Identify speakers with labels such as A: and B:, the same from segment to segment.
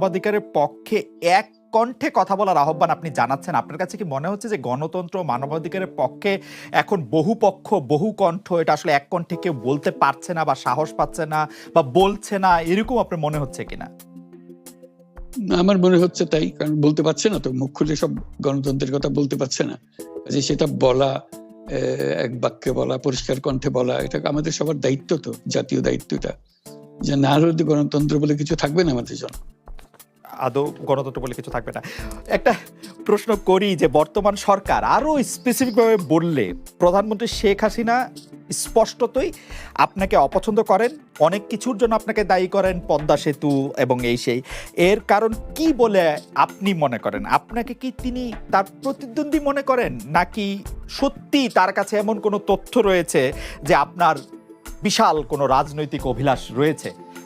A: মানবাধিকারের পক্ষে এক কণ্ঠে কথা বলার আহ্বান আপনি জানাচ্ছেন। আপনার কাছে কি মনে হচ্ছে যে গণতন্ত্র মানবাধিকারের পক্ষে এখন বহু পক্ষ বহু কণ্ঠ এটা আসলে এক কণ্ঠে কেউ বলতে পারছে না বা সাহস পাচ্ছে না বা বলছে না, এরকম আপনার মনে হচ্ছে কিনা?
B: আমার মনে হচ্ছে তাই, কারণ বলতে পারছে না তো, মুখ খুলে সব গণতন্ত্রের কথা বলতে পারছে না। যে সেটা বলা এক বাক্যে বলা, পরিষ্কার কণ্ঠে বলা, এটা আমাদের সবার দায়িত্ব তো, জাতীয় দায়িত্বটা। যে না হলে গণতন্ত্র বলে কিছু থাকবে না আমাদের জন্য।
A: আদৌ গণতন্ত্র বলে কিছু থাকবে না। একটা প্রশ্ন করি যে বর্তমান সরকার আরও স্পেসিফিকভাবে বললে প্রধানমন্ত্রী শেখ হাসিনা স্পষ্টতই আপনাকে অপছন্দ করেন, অনেক কিছুর জন্য আপনাকে দায়ী করেন পদ্মা সেতু এবং এই সেই। এর কারণ কি বলে আপনি মনে করেন? আপনাকে কি তিনি তার প্রতিদ্বন্দ্বী মনে করেন? নাকি সত্যি তার কাছে এমন কোনো তথ্য রয়েছে যে আপনার বিশাল কোনো রাজনৈতিক অভিলাষ রয়েছে?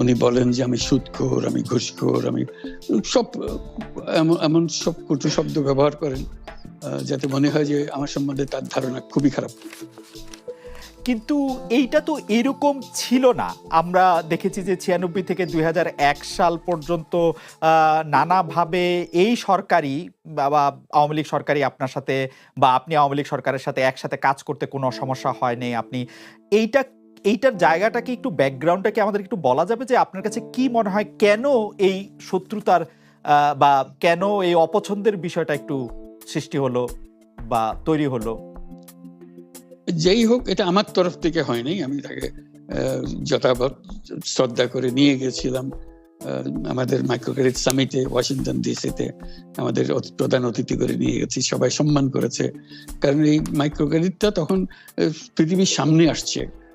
B: উনি বলেন যে আমি সুদখোর আমি ঘুষখোর, আমি সব, এমন সব কটু শব্দ ব্যবহার করেন যাতে মনে হয় যে আমার সম্বন্ধে তার ধারণা খুবই খারাপ।
A: কিন্তু এইটা তো এরকম ছিল না। আমরা দেখেছি যে ছিয়ানব্বই থেকে দুই হাজার এক সাল পর্যন্ত নানাভাবে এই সরকারি বা আওয়ামী লীগ সরকারি আপনার সাথে বা আপনি আওয়ামী লীগ সরকারের সাথে একসাথে কাজ করতে কোনো সমস্যা হয়নি আপনি এইটা এইটার জায়গাটাকে একটু ব্যাকগ্রাউন্ডটাকে আমাদের একটু বলা যাবে যে আপনার কাছে কি মনে হয় কেন এই শত্রুতার বা কেন এই অপছন্দের বিষয়টা একটু সৃষ্টি হলো বা তৈরি হলো?
B: যেই হোক এটা আমার তরফ থেকে হয়নি। আমি তাকে আহ, যথাবৎ শ্রদ্ধা করে নিয়ে গেছিলাম। আমাদের মাইক্রোক্রেডিট সামিটে ওয়াশিংটন ডিসিতে আমাদের প্রধান অতিথি করে নিয়ে গেছি। সবাই সম্মান করেছে। কারণ এই মাইক্রোক্রেডিটটা তখন পৃথিবীর সামনে আসছে।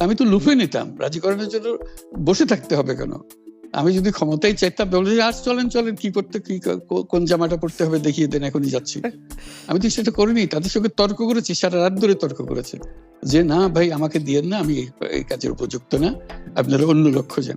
B: আমি তো লুফে নিতাম। রাজি করানোর জন্য বসে থাকতে হবে কেন? আমি যদি ক্ষমতাই চাইতাম বলে আজ চলেন চলেন, কি করতে, কি কোন জামাটা পড়তে হবে, দেখিয়ে দেন, এখনই যাচ্ছি। আমি তো সেটা করিনি, তাদের সঙ্গে তর্ক করেছি, সারা রাত ধরে তর্ক করেছে। যে, না ভাই, আমাকে দিয়ে না, আমি এই কাজের উপযুক্ত না, আপনারা অন্য লক্ষ্য যান।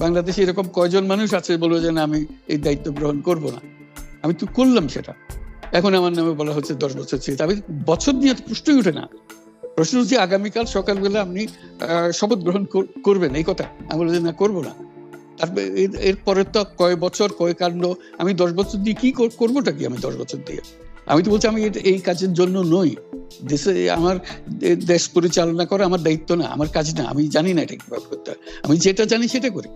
B: বাংলাদেশে এরকম কয়জন মানুষ আছে বলব যে না, আমি এই দায়িত্ব গ্রহণ করব না। আমি তো করলাম সেটা। এখন আমার নামে বলা হচ্ছে দশ বছর চেয়ে আমি বছর তো প্রশ্নই ওঠে না। প্রশ্ন হচ্ছে আগামীকাল সকালবেলা আপনি শপথ গ্রহণ করবেন এই কথা। আমি বললাম যে না, করব না। তারপরে এর- এরপরে তো কয় বছর, কয় কাণ্ড। আমি দশ বছর দিয়ে কি কর- করবোটা কি আমি দশ বছর দিয়ে? আমি তো বলছি আমি এই কাজের জন্য নই। দেশে আমার দেশ পরিচালনা করা আমার দায়িত্ব না, আমার কাজ না। আমি জানি না এটা কীভাবে করতে আমি যেটা জানি সেটা করি।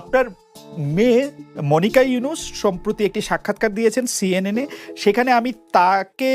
A: আপনার মেয়ে মনিকা ইউনুস সম্প্রতি একটি সাক্ষাৎকার দিয়েছেন সিএনএনে সেখানে আমি তাকে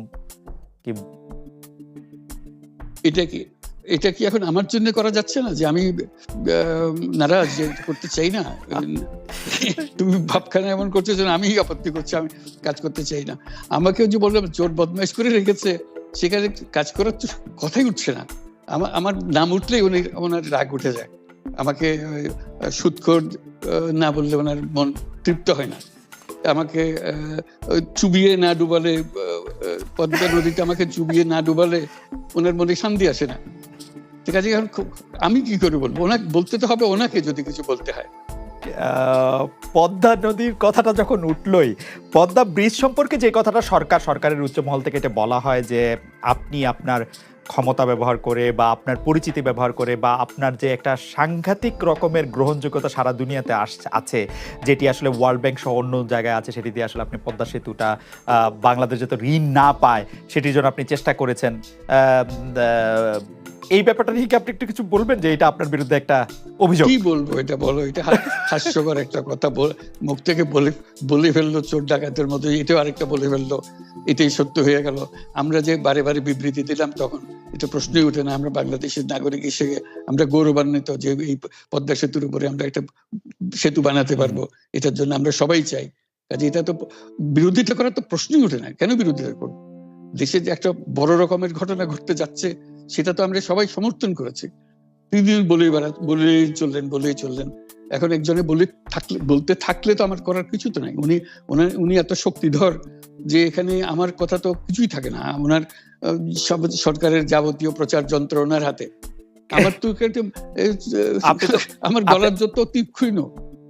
A: কি?
B: এটা কি এটা কি এখন আমার জন্য করা যাচ্ছে না যে আমি নারাজ করতে চাই না? তুমি ভাবখানা এমন করছ আমি আপত্তি করছি, আমি কাজ করতে চাই না। আমাকেও যে বললাম, চোর বদমাইশ করে রেখেছে, সেখানে কাজ করার তো কথাই উঠছে না। আমার আমার নাম উঠলেই উনি, ওনার রাগ উঠে যায়। আমাকে সুৎখোর না বললে ওনার মন তৃপ্ত হয় না। আমাকে চুবিয়ে না ডুবালে পদ্মা নদীতে আমাকে চুবিয়ে না ডুবালে ওনার মনে শান্তি আসে না। ঠিক আছে, এখন আমি কি করে বলব? ওনাকে বলতে তো হবে ওনাকে যদি কিছু বলতে হয়।
A: পদ্মা নদীর কথাটা যখন উঠলই, পদ্মা ব্রিজ সম্পর্কে যে কথাটা সরকার সরকারের উচ্চমহল থেকে এটা বলা হয় যে আপনি আপনার ক্ষমতা ব্যবহার করে বা আপনার পরিচিতি ব্যবহার করে বা আপনার যে একটা সাংঘাতিক রকমের গ্রহণযোগ্যতা সারা দুনিয়াতে আছে, যেটি আসলে ওয়ার্ল্ড ব্যাংক সহ অন্য জায়গায় আছে, সেটি দিয়ে আসলে আপনি পদ্মা সেতুটা বাংলাদেশ যাতে ঋণ না পায়, সেটির জন্য আপনি চেষ্টা করেছেন। এই ব্যাপারটা নিয়ে কি আপনি একটু কিছু বলবেন যে এটা আপনার বিরুদ্ধে একটা অভিযোগ?
B: কি বলব? এটা বলো, এটা হাস্যকর একটা কথা মুখ থেকে বলে বলে ফেলল, চোর ডাকাতের মতো, এটাও আরেকটা বলে ফেলল। এটাই সত্য হয়ে গেল। আমরা যে বারে বারে বিবৃতি দিলাম তখন এটা প্রশ্নই ওঠে না আমরা বাংলাদেশের নাগরিক হিসেবে আমরা গৌরবান্বিত যে এই পদ্মা সেতুর উপরে আমরা একটা সেতু বানাতে পারব এটার জন্য আমরা সবাই চাই। কাজে এটা তো বিরোধিতা করার তো প্রশ্নই ওঠে না কেন বিরোধিতা করব? দেশে যে একটা বড় রকমের ঘটনা ঘটতে যাচ্ছে সেটা তো আমরা সবাই সমর্থন করেছি। তিনি বলেই বেড়া বলেই চললেন বলেই চললেন। এখন একজনে বলে থাকলে বলতে থাকলে তো আমার করার কিছু তো নাই। উনি ওনার উনি এত শক্তিধর যে এখানে আমার কথা তো কিছুই থাকে না। ওনার সব- সরকারের যাবতীয় প্রচার যন্ত্র ওনার হাতে। আমার তো আমার গলার যত তীক্ষ্ণ।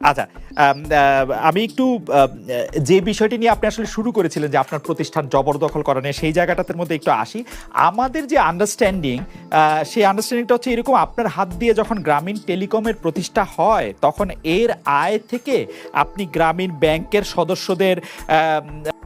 A: আচ্ছা আমি একটু যে বিষয়টি নিয়ে আপনি আসলে শুরু করেছিলেন যে আপনার প্রতিষ্ঠান জবরদখল করা নেই সেই জায়গাটাতে মধ্যে একটু আসি। আমাদের যে আন্ডারস্ট্যান্ডিং সেই আন্ডারস্ট্যান্ডিংটা হচ্ছে এরকম আপনার হাত দিয়ে যখন গ্রামীণ টেলিকমের প্রতিষ্ঠা হয়, তখন এর আয় থেকে আপনি গ্রামীণ ব্যাংকের সদস্যদের